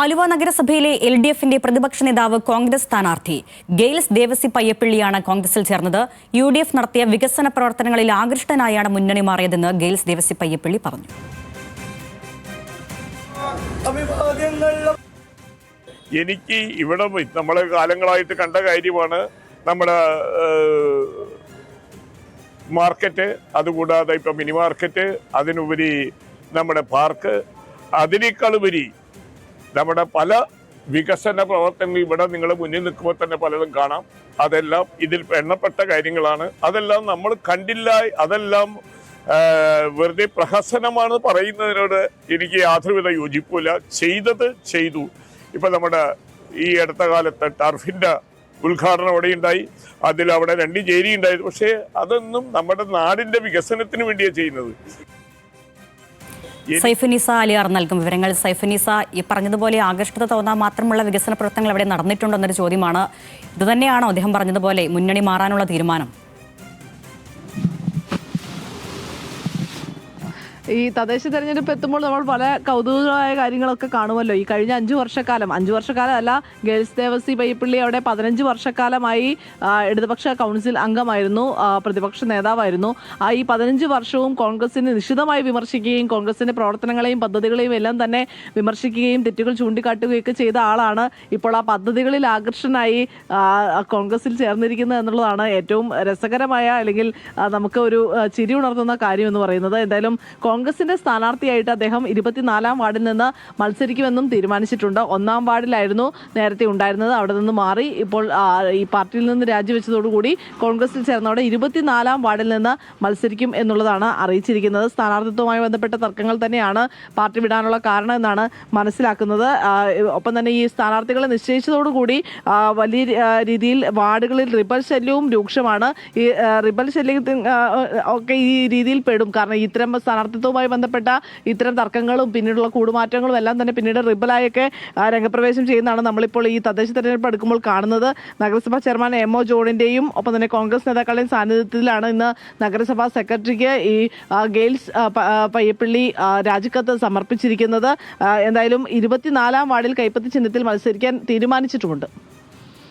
ആലുവ നഗരസഭയിലെ L D എഫിന്റെ പ്രതിപക്ഷ നേതാവ് കോൺഗ്രസ് സ്ഥാനാർത്ഥി ഗെയിൽസ് ദേവസി പയ്യപ്പള്ളിയാണ് കോൺഗ്രസിൽ ചേർന്നത്. യു ഡി എഫ് നടത്തിയ വികസന പ്രവർത്തനങ്ങളിൽ ആകൃഷ്ടനായാണ് മുന്നണി മാറിയതെന്ന് ഗെയിൽസ് ദേവസി പയ്യപ്പള്ളി പറഞ്ഞു. എനിക്ക് ഇവിടെ നമ്മൾ കാലങ്ങളായിട്ട് കണ്ട കാര്യമാണ് നമ്മുടെ മാർക്കറ്റ് അതുകൂടാതെ ഇപ്പം മിനി മാർക്കറ്റ് അതിനുപരി നമ്മുടെ പാർക്ക് അതിനേക്കാൾ ഉപരി നമ്മുടെ പല വികസന പ്രവർത്തനങ്ങൾ ഇവിടെ നിങ്ങൾ മുന്നിൽ നിൽക്കുമ്പോൾ തന്നെ പലതും കാണാം. അതെല്ലാം ഇതിൽ എണ്ണപ്പെട്ട കാര്യങ്ങളാണ്. അതെല്ലാം നമ്മൾ കണ്ടില്ല അതെല്ലാം വെറുതെ പ്രഹസനമാണ് പറയുന്നതിനോട് എനിക്ക് യാതൊരുവിധ യോജിപ്പില്ല ചെയ്തത് ചെയ്തു. ഇപ്പം നമ്മുടെ ഈ അടുത്ത കാലത്ത് ടർഫിന്റെ ഉദ്ഘാടനം അവിടെ ഉണ്ടായി അതിൽ അവിടെ രണ്ട് ചേരി ഉണ്ടായിരുന്നു പക്ഷേ അതൊന്നും നമ്മുടെ നാടിന്റെ വികസനത്തിന് വേണ്ടിയാണ് ചെയ്യുന്നത്. സൈഫുനിസ അലിയാർ നൽകും വിവരങ്ങൾ. സൈഫുനിസ ഈ പറഞ്ഞതുപോലെ ആകർഷത തോന്നാൻ മാത്രമുള്ള വികസന പ്രവർത്തനങ്ങൾ അവിടെ നടന്നിട്ടുണ്ടോ എന്നൊരു ചോദ്യമാണ്. ഇതുതന്നെയാണോ അദ്ദേഹം പറഞ്ഞതുപോലെ മുന്നണി മാറാനുള്ള തീരുമാനം? ഈ തദ്ദേശ തെരഞ്ഞെടുപ്പ് എത്തുമ്പോൾ നമ്മൾ പല കൗതുകമായ കാര്യങ്ങളൊക്കെ കാണുമല്ലോ. ഈ കഴിഞ്ഞ അഞ്ചു വർഷക്കാലം അഞ്ചു വർഷക്കാലം അല്ല ഗേൾസ് ദേവസി പയ്യപ്പള്ളി അവിടെ പതിനഞ്ച് വർഷക്കാലമായി ഇടതുപക്ഷ കൗൺസിൽ അംഗമായിരുന്നു പ്രതിപക്ഷ നേതാവായിരുന്നു. ആ ഈ പതിനഞ്ച് വർഷവും കോൺഗ്രസിനെ നിശിതമായി വിമർശിക്കുകയും കോൺഗ്രസിന്റെ പ്രവർത്തനങ്ങളെയും പദ്ധതികളെയും എല്ലാം തന്നെ വിമർശിക്കുകയും തെറ്റുകൾ ചൂണ്ടിക്കാട്ടുകയൊക്കെ ചെയ്ത ആളാണ് ഇപ്പോൾ ആ പദ്ധതികളിൽ ആകർഷനായി കോൺഗ്രസിൽ ചേർന്നിരിക്കുന്നത് എന്നുള്ളതാണ് ഏറ്റവും രസകരമായ അല്ലെങ്കിൽ നമുക്ക് ഒരു ചിരി ഉണർത്തുന്ന കാര്യം എന്ന് പറയുന്നത്. എന്തായാലും കോൺഗ്രസിന്റെ സ്ഥാനാർത്ഥിയായിട്ട് അദ്ദേഹം ഇരുപത്തിനാലാം വാർഡിൽ നിന്ന് മത്സരിക്കുമെന്നും തീരുമാനിച്ചിട്ടുണ്ട്. ഒന്നാം വാർഡിലായിരുന്നു നേരത്തെ ഉണ്ടായിരുന്നത്. അവിടെ നിന്ന് മാറി ഇപ്പോൾ ഈ പാർട്ടിയിൽ നിന്ന് രാജിവെച്ചതോടുകൂടി കോൺഗ്രസിൽ ചേർന്നവിടെ ഇരുപത്തിനാലാം വാർഡിൽ നിന്ന് മത്സരിക്കും എന്നുള്ളതാണ് അറിയിച്ചിരിക്കുന്നത്. സ്ഥാനാർത്ഥിത്വവുമായി ബന്ധപ്പെട്ട തർക്കങ്ങൾ തന്നെയാണ് പാർട്ടി വിടാനുള്ള കാരണം എന്നാണ് മനസ്സിലാക്കുന്നത്. ഒപ്പം തന്നെ ഈ സ്ഥാനാർത്ഥികളെ നിശ്ചയിച്ചതോടുകൂടി വലിയ രീതിയിൽ വാർഡുകളിൽ റിബൽ ശല്യവും രൂക്ഷമാണ്. ഈ റിബൽ ശല്യത്തിൽ ഒക്കെ ഈ രീതിയിൽ പെടും. കാരണം ഇത്തരം സ്ഥാനാർത്ഥിത്വവുമായി ബന്ധപ്പെട്ട ഇത്തരം തർക്കങ്ങളും പിന്നീടുള്ള കൂടുമാറ്റങ്ങളും എല്ലാം തന്നെ പിന്നീട് റിബലായൊക്കെ രംഗപ്രവേശം ചെയ്യുന്നതാണ് നമ്മളിപ്പോൾ ഈ തദ്ദേശ തെരഞ്ഞെടുപ്പ് എടുക്കുമ്പോൾ കാണുന്നത്. നഗരസഭാ ചെയർമാൻ എം ഒ ജോണിന്റെയും ഒപ്പം തന്നെ കോൺഗ്രസ് നേതാക്കളുടെയും സാന്നിധ്യത്തിലാണ് ഇന്ന് നഗരസഭാ സെക്രട്ടറിക്ക് ഈ ഗെയിൽസ് പയ്യപ്പള്ളി രാജിക്കത്ത് സമർപ്പിച്ചിരിക്കുന്നത്. എന്തായാലും ഇരുപത്തിനാലാം വാർഡിൽ കൈപ്പത്തി ചിഹ്നത്തിൽ മത്സരിക്കാൻ തീരുമാനിച്ചിട്ടുമുണ്ട്.